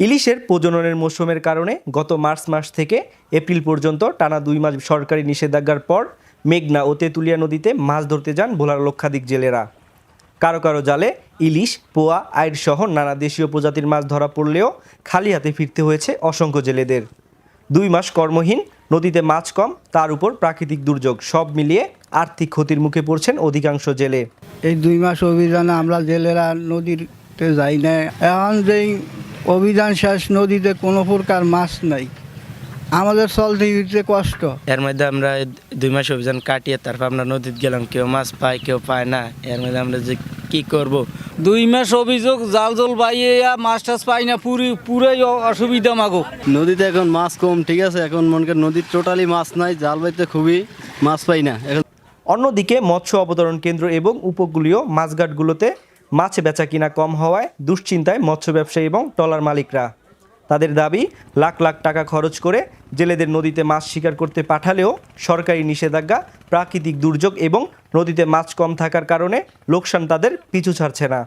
ইলিশের প্রজননের মৌসুমের কারণে গত মার্চ মাস থেকে এপ্রিল পর্যন্ত টানা দুই মাস সরকারি নিষেধাজ্ঞার পর মেঘনা ও তেঁতুলিয়া নদীতে মাছ ধরতে যান ভোলার লক্ষাধিক জেলেরা। কারও কারও জালে ইলিশ, পোয়া আইর সহ নানা দেশীয় প্রজাতির মাছ ধরা পড়লেও খালি হাতে ফিরতে হয়েছে অসংখ্য জেলেদের। দুই মাস কর্মহীন, নদীতে মাছ কম, তার উপর প্রাকৃতিক দুর্যোগ, সব মিলিয়ে আর্থিক ক্ষতির মুখে পড়ছেন অধিকাংশ জেলে। এই দুই মাস অভিযানে আমরা জেলেরা নদীতে যাই না এখন যেই অভিযান শেষ নদীতে কোনো প্রকার মাছ নাই। আমাদের চলতে ফিরতে কষ্ট। এর মধ্যে আমরা দুই মাস অভিযান কাটিয়ে তারপর আমরা নদীতে গেলাম কেউ মাছ পায় কেউ পায় না। এর মধ্যে আমরা যে কি করব? দুই মাস অভিযোগ জাল জল বাইয়ে মাছ টাছ পাই না পুরি পুরাই অসুবিধা মাগো। নদীতে এখন মাছ কম ঠিক আছে? এখন মনে করেন নদীর টোটালি মাছ নাই জাল বাইতে খুবই মাছ পাই না। এখন অন্যদিকে মৎস্য অবতরণ কেন্দ্র এবং উপকূলীয় মাছঘাটগুলোতে মাছ বেচা কিনা কম হওয়ায় দুশ্চিন্তায় মৎস্য ব্যবসায়ী এবং টলার মালিকরা। তাদের দাবি লাখ লাখ টাকা খরচ করে জেলেদের নদীতে মাছ শিকার করতে পাঠালেও সরকারি নিষেধাজ্ঞা প্রাকৃতিক দুর্যোগ এবং নদীতে মাছ কম থাকার কারণে লোকসান তাদের পিছু ছাড়ছে না।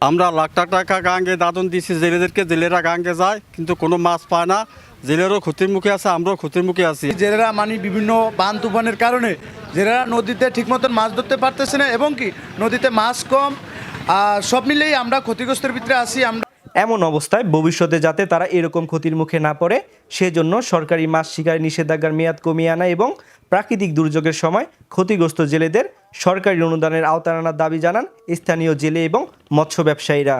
আমরা লাখ লাখ টাকা গাঙ্গে দাদন দিছি জেলেদেরকে জেলেরা গাঙ্গে যায় কিন্তু কোনো মাছ পায় না। জেলেরও ক্ষতির মুখে আছে আমরাও ক্ষতির মুখে আছি। জেলেরা মানে বিভিন্ন বান তুফানের কারণে। জেলেরা নদীতে ঠিক মতন মাছ ধরতে পারতেছে না এবং কি? নদীতে মাছ কম সব মিলেই আমরা ক্ষতিগ্রস্তের ভিতরে আছি আমরা এমন অবস্থায় ভবিষ্যতে যাতে তারা এরকম ক্ষতির মুখে না পড়ে সেজন্য সরকারি মাছ শিকারের নিষেধাজ্ঞার মেয়াদ কমিয়ে আনা এবং প্রাকৃতিক দুর্যোগের সময় ক্ষতিগ্রস্ত জেলেদের সরকারি অনুদানের আওতায় আনার দাবি জানান স্থানীয় জেলে এবং মৎস্য ব্যবসায়ীরা।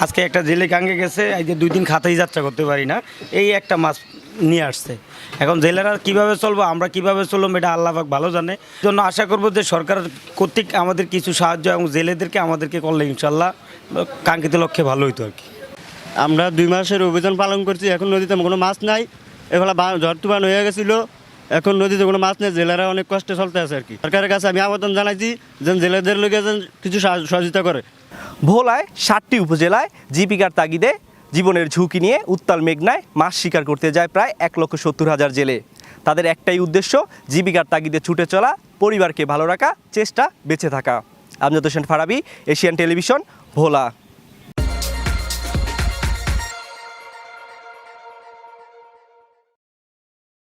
আজকে একটা জেলে গাঙ্গে গেছে এই যে দুই দিন খাতাই যাত্রা করতে পারি না। এই একটা মাছ নিয়ে আসছে। এখন জেলেরা কীভাবে চলবো আমরা কীভাবে চলবো এটা আল্লাহ পাক ভালো জানে। জন্য আশা করব যে সরকার কর্তৃক আমাদের কিছু সাহায্য এবং জেলেদেরকে আমাদেরকে করলে ইনশাল্লাহ কাঙ্ক্ষিত লক্ষ্যে ভালো হইতো আর কি। আমরা দুই মাসের অভিযান পালন করছি এখন নদীতে কোনো মাছ নাই। এগুলো ঝড় তুফান হয়ে গেছিল এখন নদীতে কোনো মাছ নেই জেলেরা অনেক কষ্টে চলতে আছে আর কি। সরকারের কাছে আমি আবেদন জানাইছি যেন জেলেদের লোকে যেন কিছু সহযোগিতা করে। ভোলায় ষাটটি উপজেলায় জীবিকার তাগিদে জীবনের ঝুঁকি নিয়ে উত্তাল মেঘনায় মাছ শিকার করতে যায় প্রায় এক লক্ষ সত্তর হাজার জেলে। তাদের একটাই উদ্দেশ্য, জীবিকার তাগিদে ছুটে চলা, পরিবারকে ভালো রাখা, চেষ্টা বেঁচে থাকা। Amjad Hossain Farabi, Asian television, Bhola.